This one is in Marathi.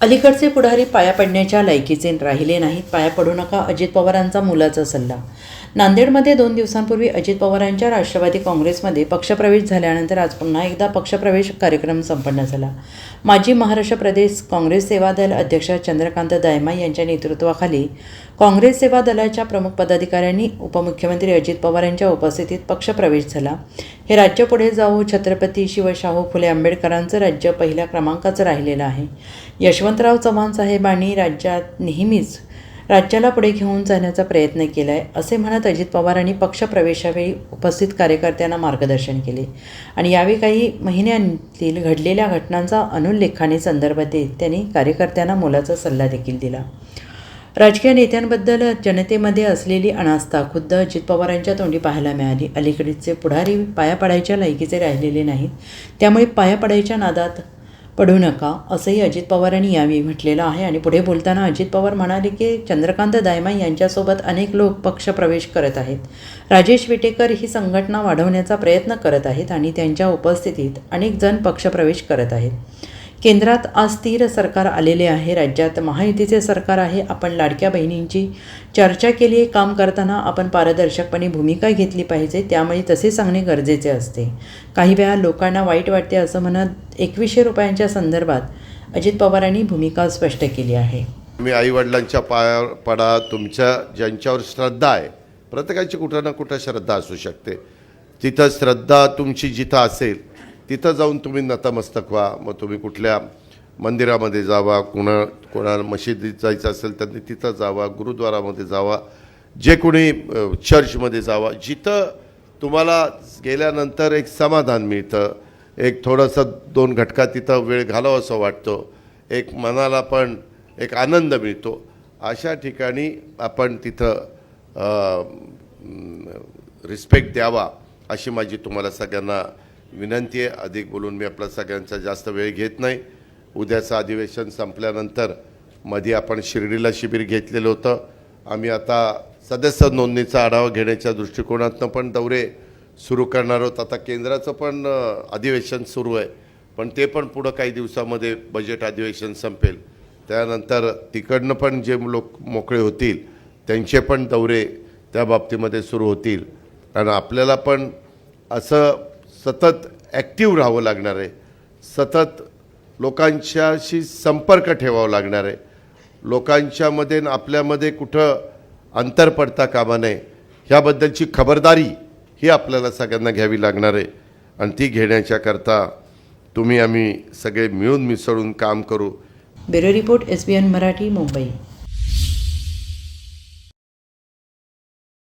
अलीकडचे पुढारी पाया पडण्याच्या लायकीचे राहिले नाहीत. पाया पडू नका. अजित पवारांचा मुलाचा सल्ला. नांदेडमध्ये दोन दिवसांपूर्वी अजित पवारांच्या राष्ट्रवादी काँग्रेसमध्ये पक्षप्रवेश झाल्यानंतर आज पुन्हा एकदा पक्षप्रवेश कार्यक्रम संपन्न झाला. माजी महाराष्ट्र प्रदेश काँग्रेस सेवा दल अध्यक्ष चंद्रकांत दायमा यांच्या नेतृत्वाखाली काँग्रेस सेवा दलाच्या प्रमुख पदाधिकाऱ्यांनी उपमुख्यमंत्री अजित पवार यांच्या उपस्थितीत पक्षप्रवेश झाला. हे राज्य पुढे जाऊ छत्रपती शिवशाहू फुले आंबेडकरांचं राज्य पहिल्या क्रमांकाचं राहिलेलं आहे. यशवंतराव चव्हाण साहेबांनी राज्यात नेहमीच राज्याला पुढे घेऊन जाण्याचा प्रयत्न केला आहे असे म्हणत अजित पवारांनी पक्षप्रवेशावेळी उपस्थित कार्यकर्त्यांना मार्गदर्शन केले. आणि यावेळी काही महिन्यांतील घडलेल्या घटनांचा अनुल्लेखाने संदर्भ देत त्यांनी कार्यकर्त्यांना मोलाचा सल्ला देखील दिला. राजकीय नेत्यांबद्दल जनतेमध्ये असलेली अनास्था खुद्द अजित पवारांच्या तोंडी पाहायला मिळाली. अलीकडचे पुढारी पाया पडायच्या लायकीचे राहिलेले नाहीत. त्यामुळे पाया पडायच्या नादात पडू नका असंही अजित पवारांनी यावेळी म्हटलेलं आहे. आणि पुढे बोलताना अजित पवार म्हणाले की चंद्रकांत दायमा यांच्यासोबत अनेक लोक पक्ष प्रवेश करत आहेत. राजेश विटेकर ही संघटना वाढवण्याचा प्रयत्न करत आहेत आणि त्यांच्या उपस्थितीत अनेक जण पक्षप्रवेश करत आहेत. केंद्रात आज स्थिर सरकार आलेले आहे. राज्यात महायुतीचे सरकार आहे. आपण लाडक्या बहिणींची चर्चा केली आहे. काम करताना आपण पारदर्शकपणे भूमिका घेतली पाहिजे. त्यामुळे तसे सांगणे गरजेचे असते. काही वेळा लोकांना वाईट वाटते असं म्हणत एकवीसशे रुपयांच्या संदर्भात अजित पवारांनी भूमिका स्पष्ट केली आहे. तुम्ही आईवडिलांच्या पाया पडा. तुमच्या ज्यांच्यावर श्रद्धा आहे. प्रत्येकाची कुठं ना कुठं श्रद्धा असू शकते. तिथं श्रद्धा तुमची जिथं असेल तिथं जाऊन तुम्ही नतमस्तक व्हा. मग तुम्ही कुठल्या मंदिरामध्ये जावा कुणा कोणा मशिदीत जायचं असेल त्यांनी तिथं जावा गुरुद्वारामध्ये जावा जे कोणी चर्चमध्ये जावा. जिथं तुम्हाला गेल्यानंतर एक समाधान मिळतं. एक थोडंसं दोन घटका तिथं वेळ घालावं असं वाटतं. एक मनाला पण एक आनंद मिळतो. अशा ठिकाणी आपण तिथं रिस्पेक्ट द्यावा अशी माझी तुम्हाला सगळ्यांना विनंती आहे अधिक बोलून मी आपला सगळ्यांचा जास्त वेळ घेत नाही. उद्याचं अधिवेशन संपल्यानंतरमध्ये आपण शिर्डीला शिबिर घेतलेलं होतं. आम्ही आता सदस्य नोंदणीचा आढावा घेण्याच्या दृष्टिकोनातनं पण दौरे सुरू करणार आहोत. आता केंद्राचं पण अधिवेशन सुरू आहे. पण ते पण पुढं काही दिवसामध्ये बजेट अधिवेशन संपेल. त्यानंतर तिकडनं पण जे लोक मोकळे होतील त्यांचे पण दौरे त्या बाबतीमध्ये सुरू होतील. आणि आपल्याला पण असं सतत ॲक्टिव्ह राहावं लागणार आहे. सतत लोकांच्याशी संपर्क ठेवावा लागणार आहे. लोकांच्यामध्ये आपल्यामध्ये कुठं अंतर पडता कामा नये. ह्याबद्दलची खबरदारी ही आपल्याला सगळ्यांना घ्यावी लागणार आहे. आणि ती घेण्याच्याकरता तुम्ही आम्ही सगळे मिळून मिसळून काम करू. Bureau report S B N Marathi Mumbai.